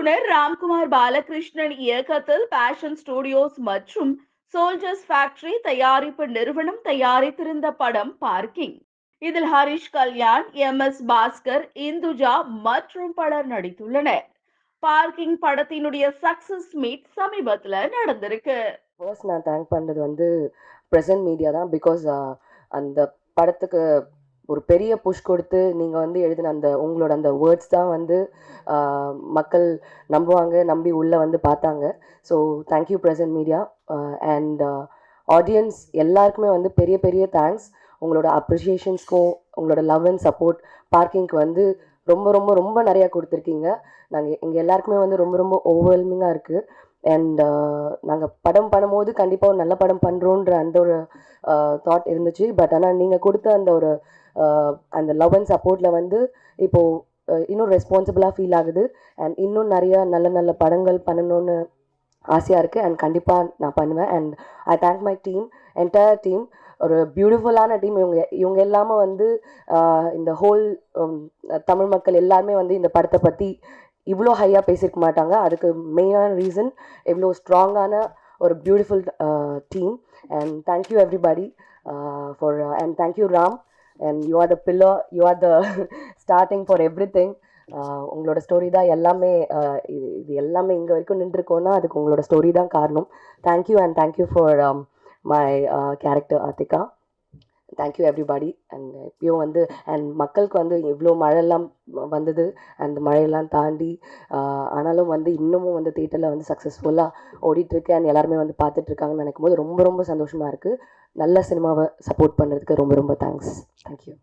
இயக்குனர் ராம்குமார் பாலகிருஷ்ணன் இயக்கத்தில் passion studios மற்றும் சோல்ஜர்ஸ் ஃபேக்டரி தயாரிப்பு நிறுவனம் தயாரித்திருந்த படம் பார்க்கிங் இதில் ஹரிஷ் கல்யாண் எம் எஸ் பாஸ்கர் இந்துஜா மற்றும் பலர் நடித்துள்ளனர். பார்க்கிங் படத்தினுடைய சக்சஸ் மீட் சமீபத்தில் நடந்திருக்கு. ஃபர்ஸ்ட் நான் தேங்க் பண்ணுறது வந்து ப்ரெசன்ட் மீடியா தான் பிகாஸ் அந்த படத்துக்கு ஒரு பெரிய புஷ் கொடுத்து நீங்கள் வந்து எழுதின அந்த உங்களோட அந்த வேர்ட்ஸ் தான் வந்து மக்கள் நம்புவாங்க நம்பி உள்ளே வந்து பார்த்தாங்க. So thank you present media and audience எல்லாருக்குமே வந்து பெரிய பெரிய தேங்க்ஸ் உங்களோட அப்ரிஷியேஷன்ஸ்க்கும் உங்களோட லவ் அண்ட் சப்போர்ட் பார்க்கிங்க்கு வந்து ரொம்ப ரொம்ப ரொம்ப நிறையா கொடுத்துருக்கீங்க. நாங்கள் எங்கள் எல்லாருக்குமே வந்து ரொம்ப ரொம்ப ஓவர்வெல்மிங்காக இருக்குது அண்ட் நாங்கள் படம் பண்ணும்போது கண்டிப்பாக ஒரு நல்ல படம் பண்ணுறோன்ற அந்த ஒரு தாட் இருந்துச்சு. பட் ஆனால் நீங்கள் கொடுத்த அந்த ஒரு அந்த லவ் அண்ட் சப்போர்ட்டில் வந்து இப்போது இன்னும் ரெஸ்பான்சிபிளாக ஃபீல் ஆகுது. அண்ட் இன்னும் நிறைய நல்ல நல்ல படங்கள் பண்ணணும்னு ஆசையாக இருக்குது அண்ட் கண்டிப்பாக நான் பண்ணுவேன். And I thank my team entire team ஒரு பியூட்டிஃபுல்லான டீம் இவங்க இவங்க எல்லாமே வந்து இந்த ஹோல் தமிழ் மக்கள் எல்லாருமே வந்து இந்த படத்தை பற்றி இவ்வளோ ஹையாக பேசியிருக்க மாட்டாங்க. அதுக்கு மெயினான ரீசன் இவ்வளோ ஸ்ட்ராங்கான ஒரு beautiful team and thank you everybody for and thank you Ram. And you are the pillar you are the starting for everything உங்களோட ஸ்டோரி தான் எல்லாமே uh, இது இது எல்லாமே இங்கே வரைக்கும் நின்றுருக்கோன்னா அதுக்கு உங்களோட ஸ்டோரி தான் காரணம். Thank you and thank you for my character Aarthika thank you everybody and இப்பயும் வந்து அண்ட் மக்களுக்கு வந்து இவ்வளோ மழையெல்லாம் வந்தது. அந்த மழையெல்லாம் தாண்டி ஆனாலும் வந்து இன்னமும் வந்து தேட்டரில் வந்து சக்ஸஸ்ஃபுல்லாக ஓடிட்டுருக்கு. அண்ட் எல்லாருமே வந்து பார்த்துட்ருக்காங்கன்னு நினைக்கும் போது ரொம்ப ரொம்ப சந்தோஷமாக இருக்குது நல்ல சினிமாவை சப்போர்ட் பண்ணுறதுக்கு ரொம்ப ரொம்ப தேங்க்ஸ் தேங்க்யூ